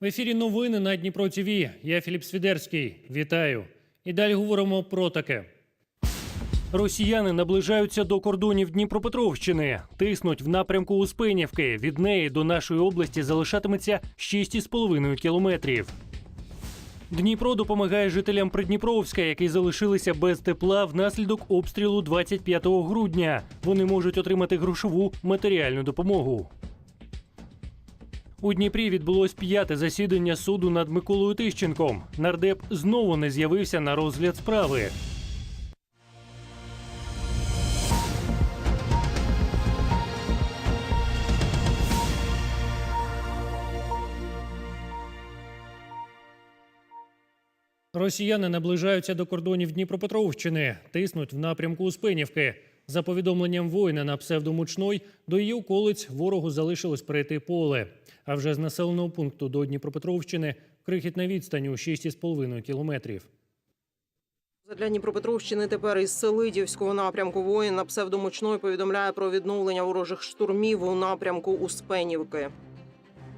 В ефірі новини на Дніпро ТВ. Я Філіп Свідерський. Вітаю. І далі говоримо про таке. Росіяни наближаються до кордонів Дніпропетровщини, тиснуть в напрямку Успенівки. Від неї до нашої області залишатиметься 6,5 кілометрів. Дніпро допомагає жителям Придніпровська, які залишилися без тепла внаслідок обстрілу 25 грудня. Вони можуть отримати грошову матеріальну допомогу. У Дніпрі відбулось п'яте засідання суду над Миколою Тищенком. Нардеп знову не з'явився на розгляд справи. Росіяни наближаються до кордонів Дніпропетровщини, тиснуть в напрямку Успенівки. За повідомленням воїна на псевдомучной, до її околиць ворогу залишилось перейти поле. А вже з населеного пункту до Дніпропетровщини крихітна відстань у 6,5 кілометрів. Для Дніпропетровщини тепер із Селидівського напрямку воїн на псевдомучної повідомляє про відновлення ворожих штурмів у напрямку Успенівки.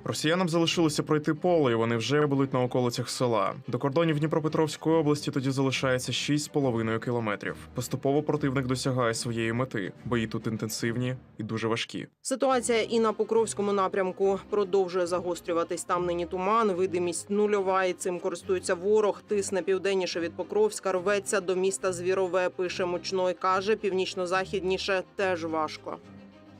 Росіянам залишилося пройти поле, і вони вже будуть на околицях села. До кордонів Дніпропетровської області тоді залишається 6,5 кілометрів. Поступово противник досягає своєї мети. Бої тут інтенсивні і дуже важкі. Ситуація і на Покровському напрямку продовжує загострюватись. Там нині туман, видимість нульова. І цим користується ворог. Тисне південніше від Покровська, рветься до міста Звірове. Пише мучной. каже, північно-західніше теж важко.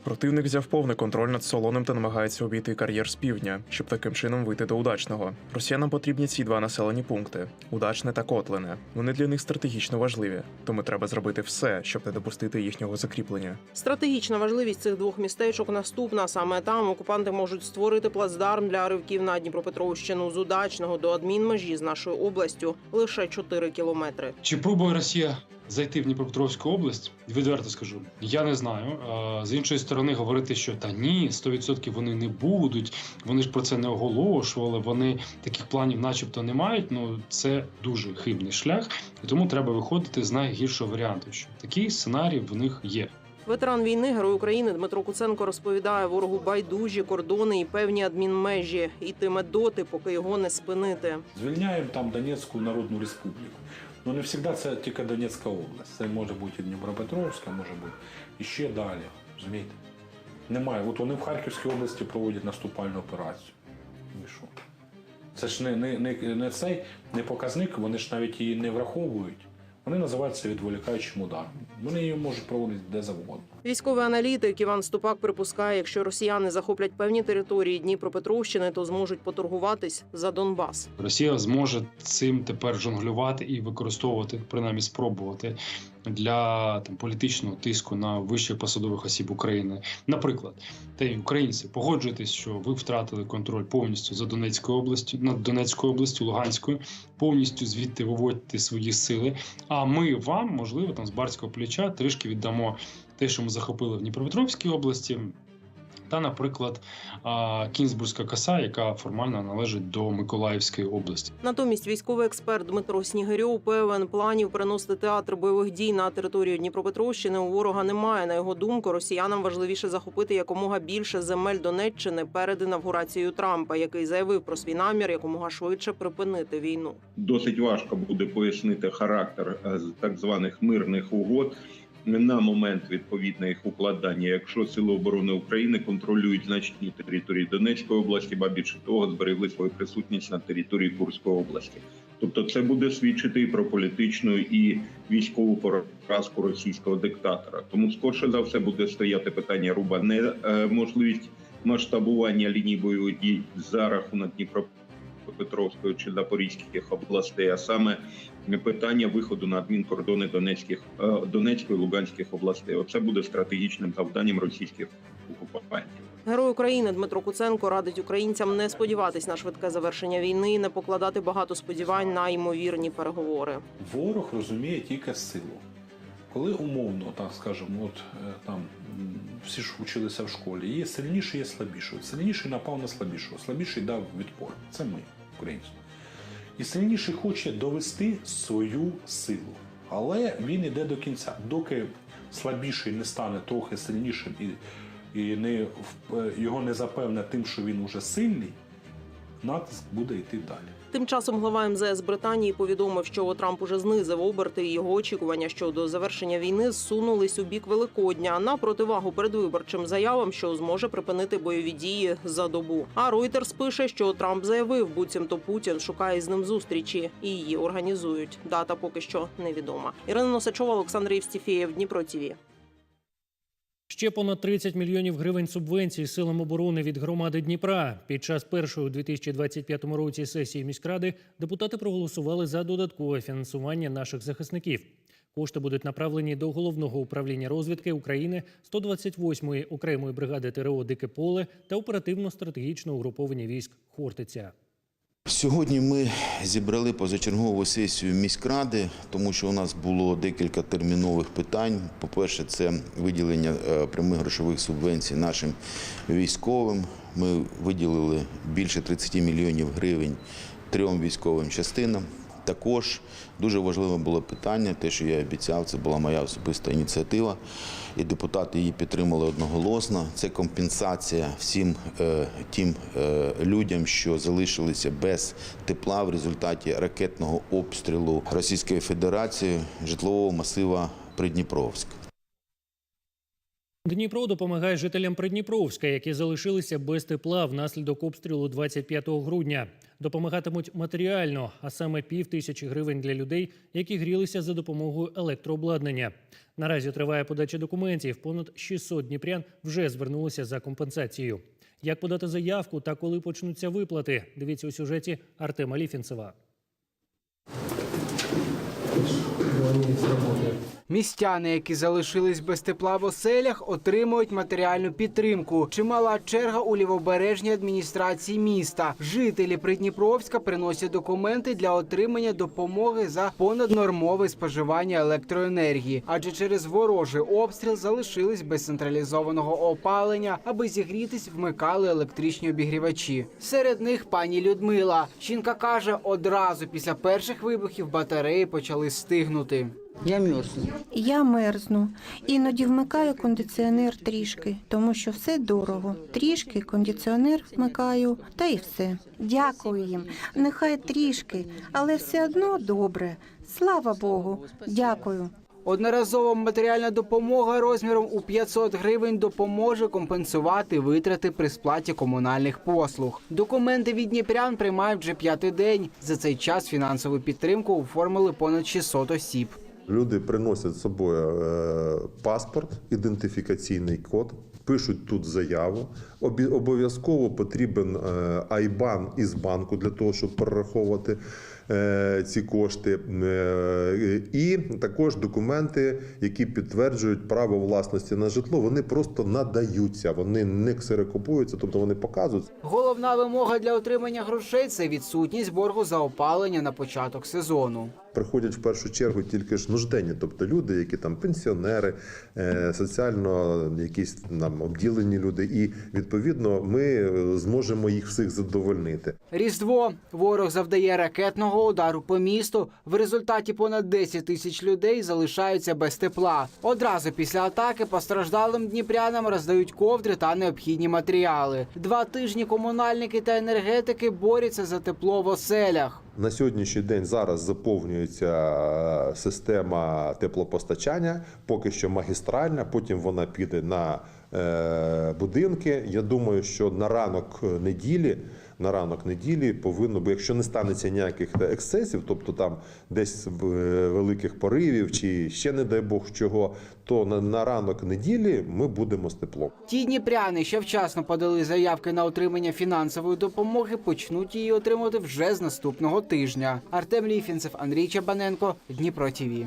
Противник взяв повний контроль над солоним та намагається обійти кар'єр з півдня, щоб таким чином вийти до удачного. Росіянам потрібні ці два населені пункти удачне та котлине. Вони для них стратегічно важливі, тому треба зробити все, щоб не допустити їхнього закріплення. Стратегічна важливість цих двох містечок наступна. Саме там окупанти можуть створити плацдарм для ривків на Дніпропетровщину з удачного до адмінмежі з нашою областю лише 4 кілометри. Чи пробує Росія зайти в Дніпропетровську область? Відверто скажу, я не знаю. З іншої сторони, говорити, що та ні, 100% вони не будуть. Вони ж про це не оголошували. Вони таких планів, начебто, не мають. Ну це дуже хибний шлях, і тому треба виходити з найгіршого варіанту. Що такий сценарій в них є. Ветеран війни, герой України Дмитро Куценко розповідає ворогу байдужі кордони і певні адмінмежі. Йтиме доти, поки його не спинити. Звільняємо там Донецьку Народну Республіку. Ну не завжди це тільки Донецька область. Це може бути і Дніпропетровська, може бути і ще далі. Розумієте? Немає. От вони в Харківській області проводять наступальну операцію. І що? Це ж не, не, не, не цей не показник, вони ж навіть її не враховують. Вони називаються відволікаючим ударом. Вони її можуть проводити де завгодно. Військовий аналітик Іван Ступак припускає, якщо росіяни захоплять певні території Дніпропетровщини, то зможуть поторгуватись за Донбас. Росія зможе цим тепер жонглювати і використовувати, принаймні спробувати для там політичного тиску на вищих посадових осіб України. Наприклад, та й українці погоджуєтесь, що ви втратили контроль повністю за Донецькою областю, над Донецькою областю, Луганською, повністю звідти виводьте свої сили. А ми вам, можливо, там з барського плеча трішки віддамо те, що ми захопили в Дніпропетровській області. Та, наприклад, Кінзбурзька коса, яка формально належить до Миколаївської області. Натомість військовий експерт Дмитро Снігирьов певен планів переносити театр бойових дій на територію Дніпропетровщини у ворога немає. На його думку, росіянам важливіше захопити якомога більше земель Донеччини перед інавгурацією Трампа, який заявив про свій намір якомога швидше припинити війну. досить важко буде пояснити характер е, так званих мирних угод на момент відповідно їх укладання, якщо сили оборони України контролюють значні території Донецької області, ба більше того, зберегли свою присутність на території Курської області. Тобто, це буде свідчити і про політичну і військову поразку російського диктатора. Тому скорше за все буде стояти питання руба не можливість масштабування ліній бойових дій за рахунок Дніпропетровської чи Запорізьких областей, а саме питання виходу на адмінкордони Донецьких е, Донецької Луганських областей. Оце буде стратегічним завданням російських окупантів. Герой України Дмитро Куценко радить українцям не сподіватись на швидке завершення війни, і не покладати багато сподівань на ймовірні переговори. Ворог розуміє тільки силу. Коли умовно, так скажемо, от е, там всі ж вчилися в школі, є сильніший, є слабіший. Сильніший напав на слабішого, слабіший дав відпор. Це ми, українці. І сильніший хоче довести свою силу. Але він іде до кінця. Доки слабіший не стане трохи сильнішим і, і не, е, його не запевне тим, що він уже сильний, натиск буде йти далі. Тим часом глава МЗС Британії повідомив, що Трамп уже знизив оберти і його очікування щодо завершення війни зсунулись у бік Великодня на противагу передвиборчим заявам, що зможе припинити бойові дії за добу. А Reuters пише, що Трамп заявив, буцімто Путін шукає з ним зустрічі і її організують. Дата поки що невідома. Ірина Носачова, Олександр Євстіфєєв, Дніпро ТІВІ. Ще понад 30 мільйонів гривень субвенцій силам оборони від громади Дніпра. Під час першої у 2025 році сесії міськради депутати проголосували за додаткове фінансування наших захисників. Кошти будуть направлені до головного управління розвідки України 128-ї окремої бригади ТРО Дике поле та оперативно-стратегічного угруповання військ Хортиця. Сьогодні ми зібрали позачергову сесію міськради, тому що у нас було декілька термінових питань. По-перше, це виділення е, прямих грошових субвенцій нашим військовим. Ми виділили більше 30 мільйонів гривень трьом військовим частинам. Також дуже важливе було питання, те, що я обіцяв, це була моя особиста ініціатива, і депутати її підтримали одноголосно. Це компенсація всім е, тим е, людям, що залишилися без тепла в результаті ракетного обстрілу Російської Федерації житлового масива Придніпровськ. Дніпро допомагає жителям Придніпровська, які залишилися без тепла внаслідок обстрілу 25 грудня. Допомагатимуть матеріально, а саме пів тисячі гривень для людей, які грілися за допомогою електрообладнання. Наразі триває подача документів. Понад 600 дніпрян вже звернулися за компенсацією. Як подати заявку та коли почнуться виплати? Дивіться у сюжеті Артема Ліфінцева. Містяни, які залишились без тепла в оселях, отримують матеріальну підтримку. Чимала черга у лівобережній адміністрації міста. Жителі Придніпровська приносять документи для отримання допомоги за понаднормове споживання електроенергії, адже через ворожий обстріл залишились без централізованого опалення, аби зігрітись, вмикали електричні обігрівачі. Серед них пані Людмила. Жінка каже, одразу після перших вибухів батареї почали стигнути. Я мерзну. Я мерзну. Іноді вмикаю кондиціонер трішки, тому що все дорого. Трішки кондиціонер вмикаю, та й все. Дякую їм. Нехай трішки, але все одно добре. Слава Богу, дякую. Одноразова матеріальна допомога розміром у 500 гривень допоможе компенсувати витрати при сплаті комунальних послуг. Документи від Дніпрян приймають вже п'ятий день. За цей час фінансову підтримку оформили понад 600 осіб. Люди приносять з собою е, паспорт, ідентифікаційний код, пишуть тут заяву. Обов'язково потрібен е, айбан із банку для того, щоб перераховувати е, ці кошти. І також документи, які підтверджують право власності на житло, вони просто надаються, вони не ксерокопуються, тобто вони показують. Головна вимога для отримання грошей це відсутність боргу за опалення на початок сезону. Приходять в першу чергу тільки ж нужденні, тобто люди, які там пенсіонери, е, соціально якісь там обділені люди, і відповідно ми зможемо їх всіх задовольнити. Різдво ворог завдає ракетного удару по місту. В результаті понад 10 тисяч людей залишаються без тепла. Одразу після атаки постраждалим дніпрянам роздають ковдри та необхідні матеріали. Два тижні комунальники та енергетики борються за тепло в оселях. На сьогоднішній день зараз заповнюється е, система теплопостачання, поки що магістральна. Потім вона піде на е, будинки. Я думаю, що на ранок неділі. На ранок неділі повинно, бо якщо не станеться ніяких ексцесів, тобто там десь е, великих поривів чи ще не дай Бог чого, то на, на ранок неділі ми будемо з теплом. Ті дніпряни, що вчасно подали заявки на отримання фінансової допомоги, почнуть її отримувати вже з наступного тижня. Артем Ліфінцев, Андрій Чабаненко, Дніпро ТІВІ.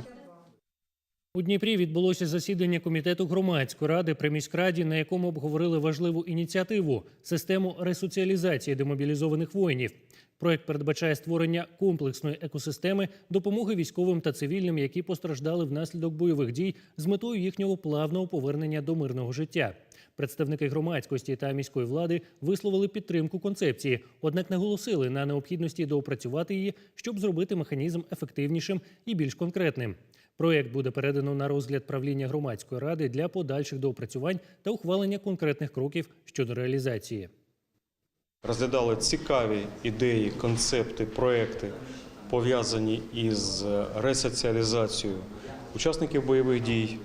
У Дніпрі відбулося засідання комітету громадської ради при міськраді, на якому обговорили важливу ініціативу систему ресоціалізації демобілізованих воїнів. Проект передбачає створення комплексної екосистеми допомоги військовим та цивільним, які постраждали внаслідок бойових дій з метою їхнього плавного повернення до мирного життя. Представники громадськості та міської влади висловили підтримку концепції, однак наголосили на необхідності доопрацювати її, щоб зробити механізм ефективнішим і більш конкретним. Проєкт буде передано на розгляд правління громадської ради для подальших доопрацювань та ухвалення конкретних кроків щодо реалізації. Розглядали цікаві ідеї, концепти, проекти, пов'язані із ресоціалізацією учасників бойових дій,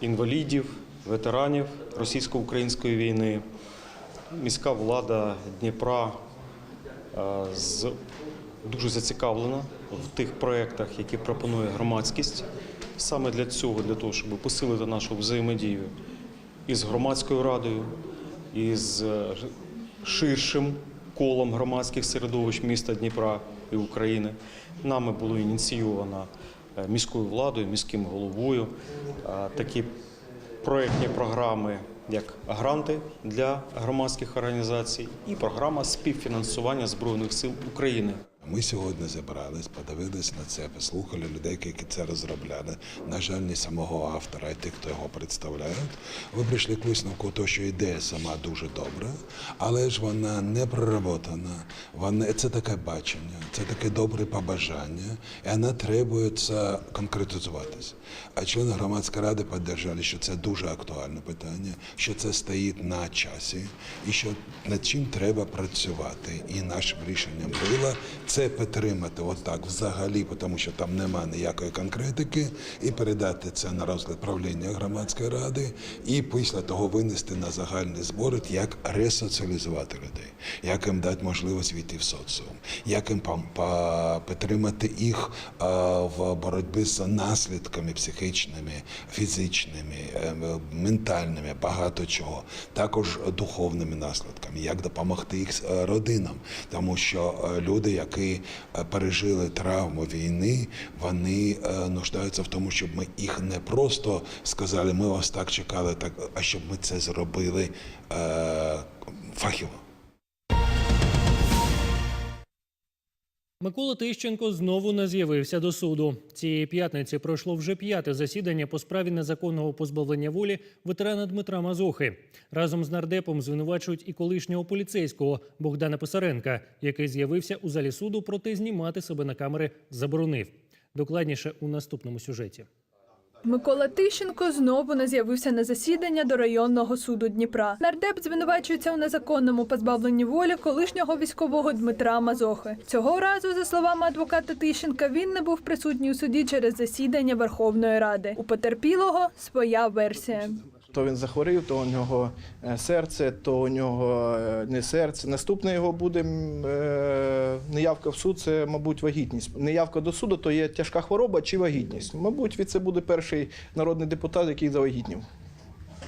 інвалідів, ветеранів російсько-української війни. Міська влада Дніпра з- дуже зацікавлена в тих проєктах, які пропонує громадськість. Саме для цього, для того, щоб посилити нашу взаємодію із громадською радою, із е, ширшим колом громадських середовищ міста Дніпра і України. Нами було ініційовано е, міською владою, міським головою е, такі проєктні програми, як гранти для громадських організацій, і програма співфінансування Збройних сил України. Ми сьогодні зібрались, подивились на це, послухали людей, які це розробляли. На жаль, не самого автора, а тих, хто його представляють. Ви прийшли к висновку, то, що ідея сама дуже добра, але ж вона не проработана. Вона це таке бачення, це таке добре побажання, і вона требується конкретизуватися. А члени громадської ради підтримали, що це дуже актуальне питання, що це стоїть на часі, і що над чим треба працювати. І нашим рішенням було це підтримати отак взагалі, тому що там нема ніякої конкретики, і передати це на розгляд правління громадської ради, і після того винести на загальні збори, як ресоціалізувати людей, як їм дати можливість війти в соціум, як їм підтримати їх в боротьбі з наслідками психічними, фізичними, е, ментальними, багато чого, також духовними наслідками, як допомогти їх е, родинам, тому що е, люди, які е, пережили травму війни, вони е, нуждаються в тому, щоб ми їх не просто сказали, ми вас так чекали, так а щоб ми це зробили е, фахово. Микола Тищенко знову не з'явився до суду. Цієї п'ятниці пройшло вже п'яте засідання по справі незаконного позбавлення волі ветерана Дмитра Мазохи. Разом з нардепом звинувачують і колишнього поліцейського Богдана Писаренка, який з'явився у залі суду, проте знімати себе на камери заборонив. Докладніше у наступному сюжеті. Микола Тищенко знову не з'явився на засідання до районного суду Дніпра. Нардеп звинувачується у незаконному позбавленні волі колишнього військового Дмитра Мазохи. Цього разу, за словами адвоката Тищенка, він не був присутній у суді через засідання Верховної Ради. У потерпілого своя версія. То він захворів, то у нього е, серце, то у нього е, не серце. Наступне його буде е, неявка в суд, це, мабуть, вагітність. Неявка до суду то є тяжка хвороба чи вагітність. Мабуть, це буде перший народний депутат, який завагітнів.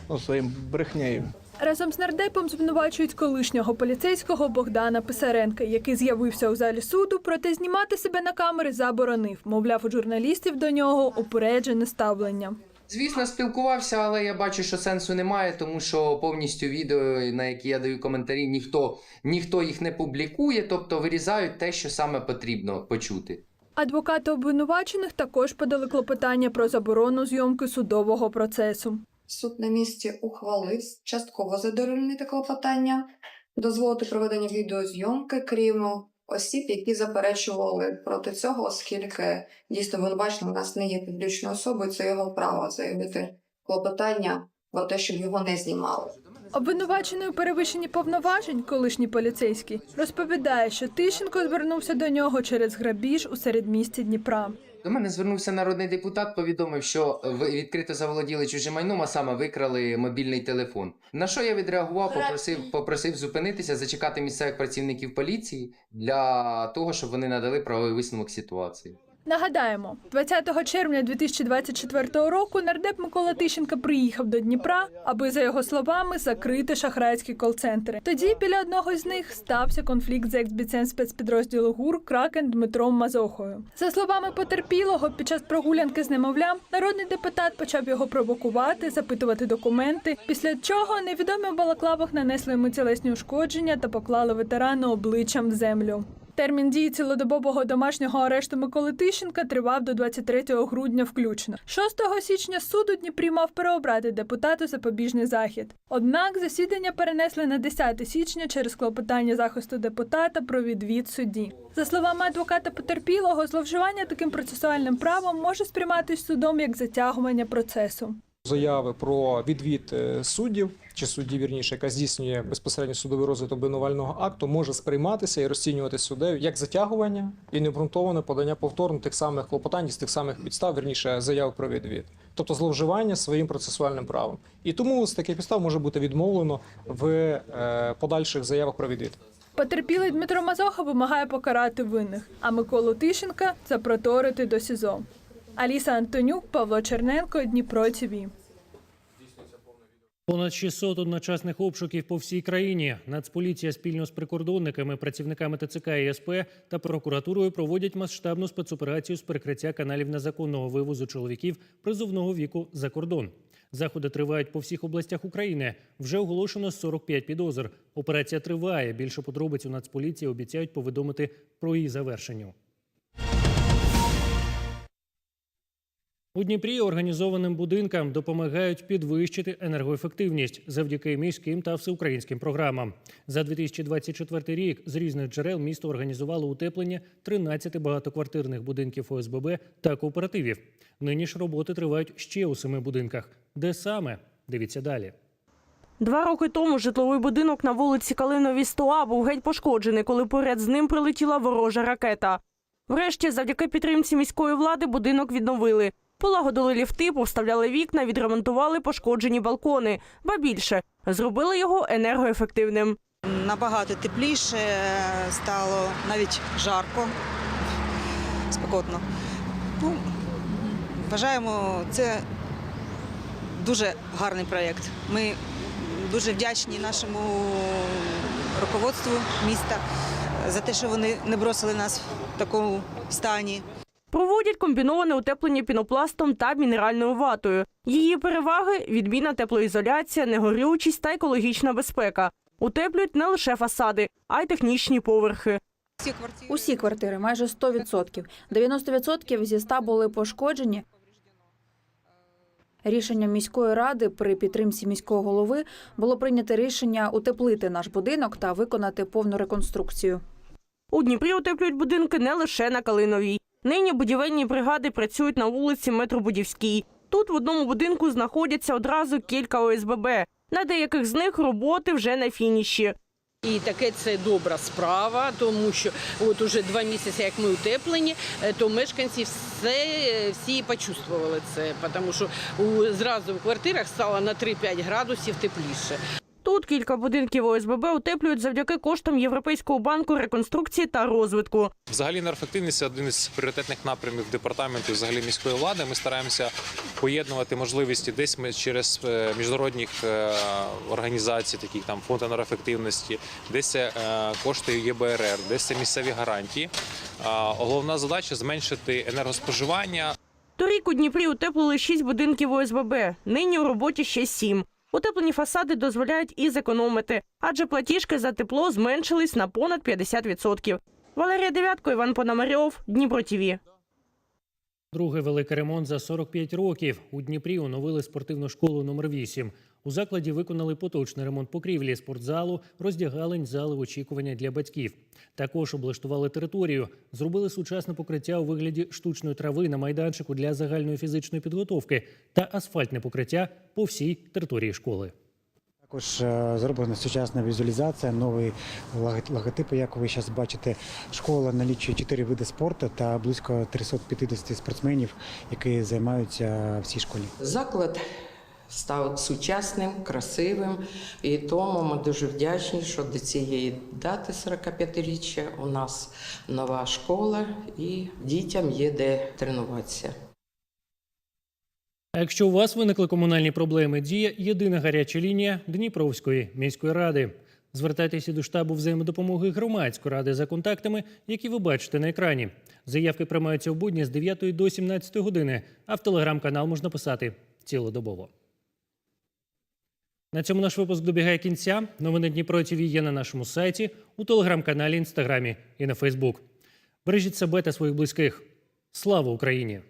Ну, своїм брехнею. Разом з нардепом звинувачують колишнього поліцейського Богдана Писаренка, який з'явився у залі суду, проте знімати себе на камери заборонив. Мовляв, у журналістів до нього упереджене ставлення. Звісно, спілкувався, але я бачу, що сенсу немає, тому що повністю відео, на які я даю коментарі, ніхто, ніхто їх не публікує, тобто вирізають те, що саме потрібно почути. Адвокати обвинувачених також подали клопотання про заборону зйомки судового процесу. Суд на місці ухвалив частково задовольнити клопотання, дозволити проведення відеозйомки, крім осіб, які заперечували проти цього, оскільки дійсно винувачено у нас не є публічною особою, це його право заявити клопотання про те, щоб його не знімали. Обвинувачений у перевищенні повноважень, колишній поліцейський, розповідає, що Тищенко звернувся до нього через грабіж у середмісті Дніпра. До мене звернувся народний депутат, повідомив, що ви відкрито заволоділи чужим майном, а саме викрали мобільний телефон. На що я відреагував, попросив, попросив зупинитися, зачекати місцевих працівників поліції для того, щоб вони надали правовий висновок ситуації. Нагадаємо, 20 червня 2024 року нардеп Микола Тищенка приїхав до Дніпра, аби, за його словами, закрити шахрайські кол-центри. Тоді біля одного з них стався конфлікт з екс-бійцем спецпідрозділу ГУР Кракен Дмитром Мазохою. За словами потерпілого, під час прогулянки з немовлям народний депутат почав його провокувати, запитувати документи. Після чого невідомі в балаклавах нанесли йому тілесні ушкодження та поклали ветерану обличчям в землю. Термін дії цілодобового домашнього арешту Миколи Тищенка тривав до 23 грудня включно. 6 січня суд у Дніпрі мав переобрати депутату запобіжний захід. Однак засідання перенесли на 10 січня через клопотання захисту депутата про відвід судді. За словами адвоката потерпілого, зловживання таким процесуальним правом може сприйматись судом як затягування процесу. Заяви про відвід е, суддів чи судді, вірніше, яка здійснює безпосередньо судовий розгляд обвинувального акту, може сприйматися і розцінювати суддею як затягування і необґрунтоване подання повторно тих самих клопотань з тих самих підстав, вірніше заяв про відвід, тобто зловживання своїм процесуальним правом. І тому з таких підстав може бути відмовлено в е, подальших заявах про відвід. Потерпілий Дмитро Мазоха вимагає покарати винних, а Миколу Тищенка запроторити до СІЗО. Аліса Антонюк, Павло Черненко, Дніпро ТІВІ. Понад 600 одночасних обшуків по всій країні. Нацполіція спільно з прикордонниками, працівниками ТЦК і СП та прокуратурою проводять масштабну спецоперацію з перекриття каналів незаконного вивозу чоловіків призовного віку за кордон. Заходи тривають по всіх областях України. Вже оголошено 45 підозр. Операція триває. Більше подробиць у Нацполіції обіцяють повідомити про її завершенню. У Дніпрі організованим будинкам допомагають підвищити енергоефективність завдяки міським та всеукраїнським програмам. За 2024 рік з різних джерел місто організувало утеплення 13 багатоквартирних будинків ОСББ та кооперативів. Нині ж роботи тривають ще у семи будинках. Де саме? Дивіться далі. Два роки тому житловий будинок на вулиці Калинові 100А був геть пошкоджений, коли поряд з ним прилетіла ворожа ракета. Врешті, завдяки підтримці міської влади, будинок відновили. Полагодили ліфти, повставляли вікна, відремонтували пошкоджені балкони. Ба більше зробили його енергоефективним. Набагато тепліше стало, навіть жарко, спекотно. Ну, вважаємо, це дуже гарний проєкт. Ми дуже вдячні нашому руководству міста за те, що вони не бросили нас в такому стані. Проводять комбіноване утеплення пінопластом та мінеральною ватою. Її переваги відмінна теплоізоляція, негорючість та екологічна безпека. Утеплюють не лише фасади, а й технічні поверхи. Усі квартири, майже 100%. 90% зі 100 були пошкоджені. Рішенням міської ради при підтримці міського голови було прийнято рішення утеплити наш будинок та виконати повну реконструкцію. У Дніпрі утеплюють будинки не лише на Калиновій. Нині будівельні бригади працюють на вулиці Метробудівській. Тут в одному будинку знаходяться одразу кілька ОСББ. На деяких з них роботи вже на фініші. І таке це добра справа, тому що от уже два місяці, як ми утеплені, е, то мешканці все всі почувствували це, тому що у, зразу в квартирах стало на 3-5 градусів тепліше. Тут кілька будинків ОСББ утеплюють завдяки коштам Європейського банку реконструкції та розвитку. Взагалі енергоефективність – це один із пріоритетних напрямів департаменту взагалі міської влади. Ми стараємося поєднувати можливості десь ми через е, міжнародних е, організацій, такі там фонд енергоефективності, десь це е, кошти ЄБРР, десь це місцеві гарантії. Головна задача зменшити енергоспоживання. Торік у Дніпрі утеплили шість будинків ОСББ. Нині у роботі ще сім. Утеплені фасади дозволяють і зекономити, адже платіжки за тепло зменшились на понад 50%. Валерія Дев'ятко, Іван Пономарьов, Дніпро ТІВІ. Другий великий ремонт за 45 років. У Дніпрі оновили спортивну школу номер 8 У закладі виконали поточний ремонт покрівлі, спортзалу, роздягалень, зали очікування для батьків. Також облаштували територію, зробили сучасне покриття у вигляді штучної трави на майданчику для загальної фізичної підготовки та асфальтне покриття по всій території школи. Також е, зроблена сучасна візуалізація, новий лого- логотип, як ви зараз бачите. Школа налічує 4 види спорту та близько 350 спортсменів, які займаються в цій школі. Заклад став сучасним, красивим, і тому ми дуже вдячні, що до цієї дати 45-річчя у нас нова школа і дітям є де тренуватися. А якщо у вас виникли комунальні проблеми, діє єдина гаряча лінія Дніпровської міської ради. Звертайтеся до штабу взаємодопомоги громадської ради за контактами, які ви бачите на екрані. Заявки приймаються в будні з 9 до 17 години, а в телеграм-канал можна писати цілодобово. На цьому наш випуск добігає кінця. Новини Дніпро ТВ є на нашому сайті, у телеграм-каналі, інстаграмі і на Фейсбук. Бережіть себе та своїх близьких. Слава Україні!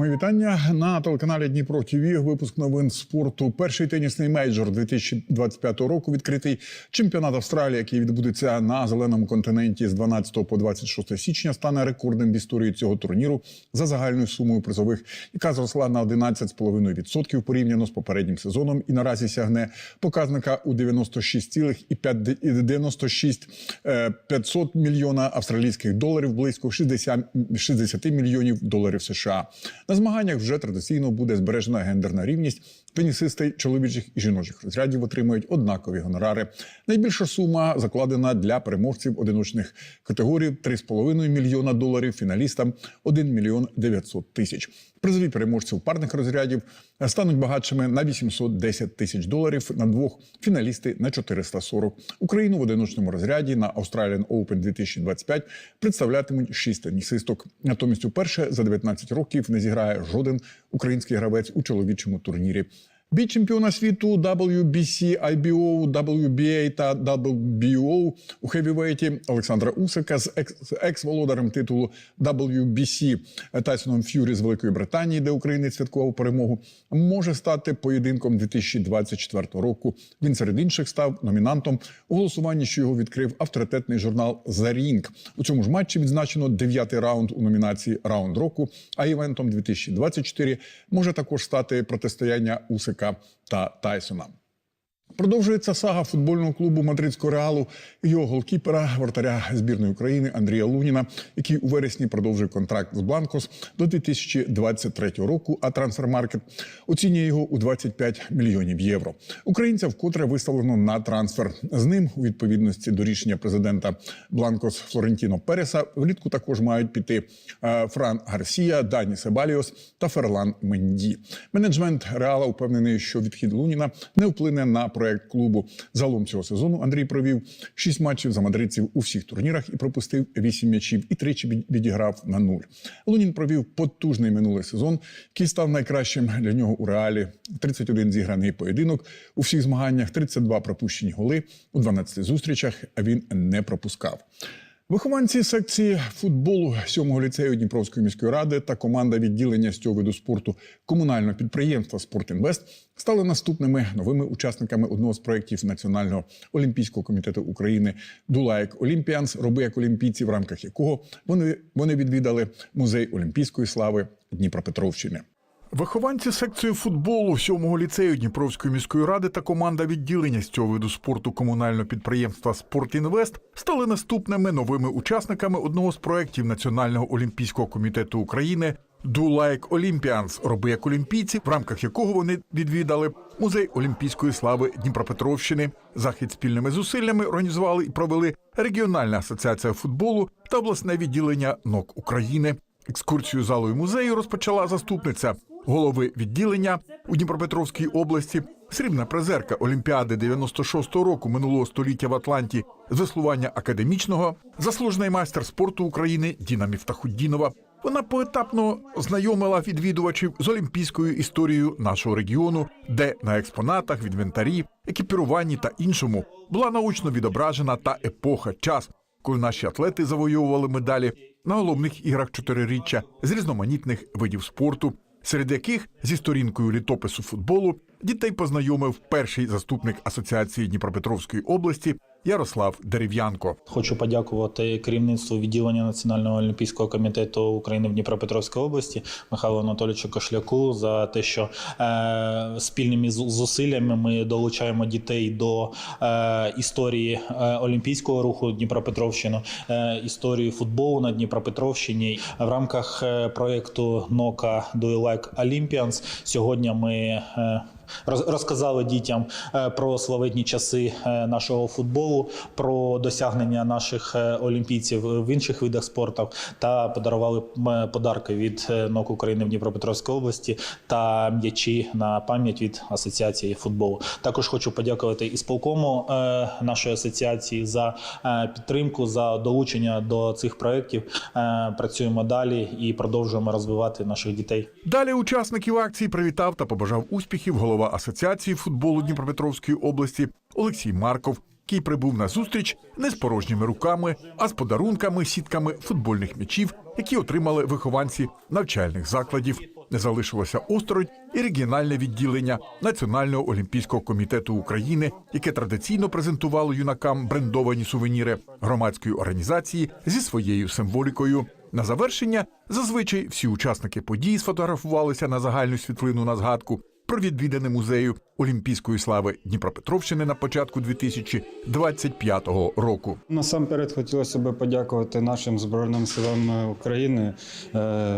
Мої вітання на телеканалі Дніпро ТВ. Випуск новин спорту. Перший тенісний мейджор 2025 року відкритий чемпіонат Австралії, який відбудеться на зеленому континенті з 12 по 26 січня, стане рекордним в історії цього турніру за загальною сумою призових, яка зросла на 11,5% порівняно з попереднім сезоном і наразі сягне показника у 96,5 96 е, 500 мільйона австралійських доларів, близько 60, 60 мільйонів доларів США. На змаганнях вже традиційно буде збережена гендерна рівність. Тенісисти чоловічих і жіночих розрядів отримують однакові гонорари. Найбільша сума закладена для переможців одиночних категорій 3,5 мільйона доларів, фіналістам 1 мільйон 900 тисяч. Призові переможців парних розрядів стануть багатшими на 810 тисяч доларів, на двох фіналісти на 440. Україну в одиночному розряді на Australian Open 2025 представлятимуть шість тенісисток. Натомість уперше за 19 років не зіграє жоден український гравець у чоловічому турнірі. Бій чемпіона світу WBC, IBO, WBA та WBO у хевівейті Олександра Усика з екс- екс-володарем титулу WBC Тайсоном Ф'юрі з Великої Британії, де українець святкував перемогу, може стати поєдинком 2024 року. Він серед інших став номінантом у голосуванні, що його відкрив авторитетний журнал The Ring. У цьому ж матчі відзначено дев'ятий раунд у номінації Раунд року. А івентом 2024 може також стати протистояння Усика та Тайсона. Продовжується сага футбольного клубу мадридського реалу і його голкіпера, вратаря збірної України Андрія Луніна, який у вересні продовжує контракт з Бланкос до 2023 року. А трансфермаркет оцінює його у 25 мільйонів євро. Українця вкотре виставлено на трансфер. З ним у відповідності до рішення президента Бланкос Флорентіно Переса влітку також мають піти е, Фран Гарсія, Дані Себаліос та Ферлан Менді. Менеджмент реала впевнений, що відхід Луніна не вплине на проект клубу. Загалом цього сезону Андрій провів шість матчів за мадридців у всіх турнірах і пропустив вісім м'ячів і тричі від- відіграв на нуль. Лунін провів потужний минулий сезон, який став найкращим для нього у реалі. 31 зіграний поєдинок у всіх змаганнях, 32 пропущені голи у 12 зустрічах. Він не пропускав. Вихованці секції футболу 7-го ліцею Дніпровської міської ради та команда відділення з цього виду спорту комунального підприємства «Спортінвест» стали наступними новими учасниками одного з проєктів Національного олімпійського комітету України «Дулайк Олімпіанс. Роби як олімпійці, в рамках якого вони, вони відвідали музей олімпійської слави Дніпропетровщини. Вихованці секції футболу 7-го ліцею Дніпровської міської ради та команда відділення з цього виду спорту комунального підприємства «Спортінвест» стали наступними новими учасниками одного з проєктів Національного олімпійського комітету України «Do Like Olympians» – роби як олімпійці, в рамках якого вони відвідали музей олімпійської слави Дніпропетровщини. Захід спільними зусиллями організували і провели регіональна асоціація футболу та обласне відділення НОК України. Екскурсію залою музею розпочала заступниця голови відділення у Дніпропетровській області, срібна призерка Олімпіади 96-го року минулого століття в Атланті з веслування академічного, заслужений майстер спорту України Діна Міфтахуддінова. Вона поетапно знайомила відвідувачів з олімпійською історією нашого регіону, де на експонатах, в інвентарі, екіпіруванні та іншому була научно відображена та епоха, час, коли наші атлети завойовували медалі на головних іграх чотириріччя з різноманітних видів спорту, серед яких зі сторінкою літопису футболу дітей познайомив перший заступник асоціації Дніпропетровської області Ярослав Дерев'янко. Хочу подякувати керівництву відділення Національного олімпійського комітету України в Дніпропетровській області Михайлу Анатолійовичу Кошляку за те, що е, спільними зусиллями ми долучаємо дітей до е, історії е, олімпійського руху Дніпропетровщини, е, історії футболу на Дніпропетровщині в рамках е, проєкту НОКА Like Olympians Сьогодні ми е, розказали дітям е, про славетні часи е, нашого футболу, про досягнення наших е, олімпійців в інших видах спорту та подарували подарки від НОК України в Дніпропетровській області та м'ячі на пам'ять від асоціації футболу. Також хочу подякувати ісполкому е, нашої асоціації за підтримку, за долучення до цих проєктів. Працюємо далі і продовжуємо розвивати наших дітей. Далі учасників акції привітав та побажав успіхів голова асоціації футболу Дніпропетровської області Олексій Марков, який прибув на зустріч не з порожніми руками, а з подарунками, сітками футбольних м'ячів, які отримали вихованці навчальних закладів. Не залишилося осторонь і регіональне відділення Національного олімпійського комітету України, яке традиційно презентувало юнакам брендовані сувеніри громадської організації зі своєю символікою. На завершення зазвичай всі учасники події сфотографувалися на загальну світлину на згадку про відвідане музею Олімпійської слави Дніпропетровщини на початку 2025 року. Насамперед хотілося б подякувати нашим Збройним силам України е,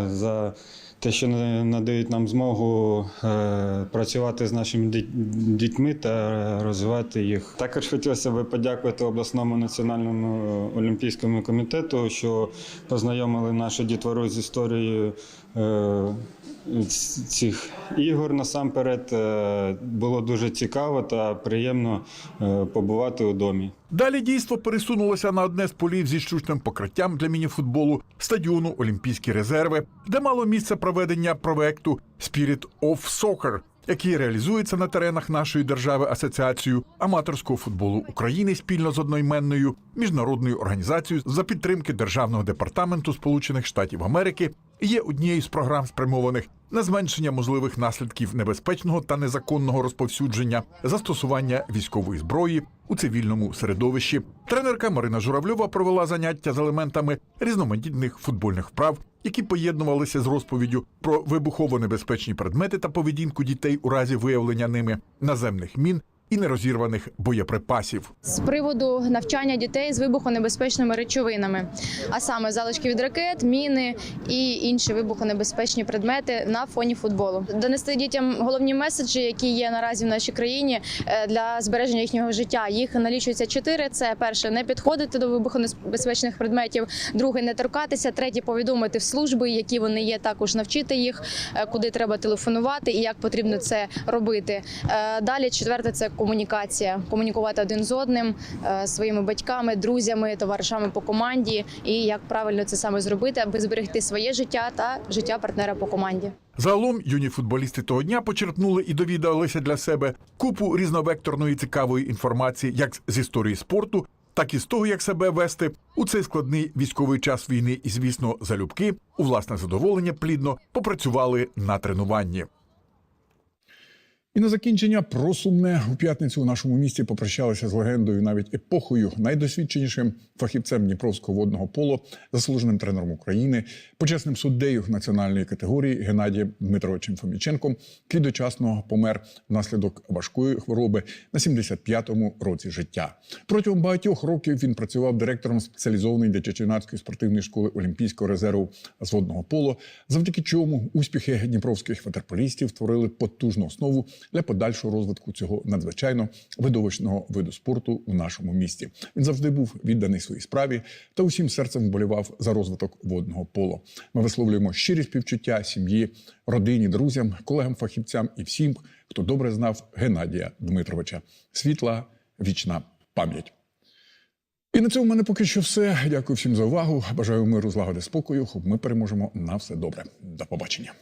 за те, що на- надають нам змогу е, працювати з нашими дітьми та розвивати їх. Також хотілося б подякувати обласному національному олімпійському комітету, що познайомили нашу дітвору з історією. Цих ігор насамперед е, було дуже цікаво та приємно е, побувати у домі. Далі дійство пересунулося на одне з полів зі штучним покриттям для мініфутболу стадіону Олімпійські резерви, де мало місце проведення проекту Spirit of Soccer, який реалізується на теренах нашої держави асоціацією аматорського футболу України спільно з одноіменною міжнародною організацією за підтримки Державного департаменту Сполучених Штатів Америки є однією з програм спрямованих на зменшення можливих наслідків небезпечного та незаконного розповсюдження застосування військової зброї у цивільному середовищі. Тренерка Марина Журавльова провела заняття з елементами різноманітних футбольних вправ, які поєднувалися з розповіддю про вибухово-небезпечні предмети та поведінку дітей у разі виявлення ними наземних мін і нерозірваних боєприпасів. з приводу навчання дітей з вибухонебезпечними речовинами, а саме залишки від ракет, міни і інші вибухонебезпечні предмети на фоні футболу. Донести дітям головні меседжі, які є наразі в нашій країні е, для збереження їхнього життя. Їх налічується чотири: це перше не підходити до вибухонебезпечних предметів, друге не торкатися, третє повідомити в служби, які вони є, також навчити їх, е, куди треба телефонувати і як потрібно це робити. Е, Далі четверте це комунікація, комунікувати один з одним, е, своїми батьками, друзями, товаришами по команді, і як правильно це саме зробити, аби зберегти своє життя та життя партнера по команді. Загалом юні футболісти того дня почерпнули і довідалися для себе купу різновекторної цікавої інформації, як з історії спорту, так і з того, як себе вести у цей складний військовий час війни, і звісно, залюбки у власне задоволення плідно попрацювали на тренуванні. І на закінчення про сумне у п'ятницю у нашому місті попрощалися з легендою, навіть епохою, найдосвідченішим фахівцем Дніпровського водного поло, заслуженим тренером України, почесним суддею національної категорії Геннадієм Дмитровичем Фоміченком, який дочасно помер внаслідок важкої хвороби на 75-му році життя. Протягом багатьох років він працював директором спеціалізованої дитячо-юнацької спортивної школи Олімпійського резерву з водного поло, завдяки чому успіхи дніпровських ватерполістів творили потужну основу для подальшого розвитку цього надзвичайно видовищного виду спорту у нашому місті. Він завжди був відданий своїй справі та усім серцем вболівав за розвиток водного поло. Ми висловлюємо щирі співчуття сім'ї, родині, друзям, колегам-фахівцям і всім, хто добре знав Геннадія Дмитровича. Світла вічна пам'ять. І на цьому в мене поки що все. Дякую всім за увагу. Бажаю миру, злагоди, спокою. Ми переможемо на все добре. До побачення.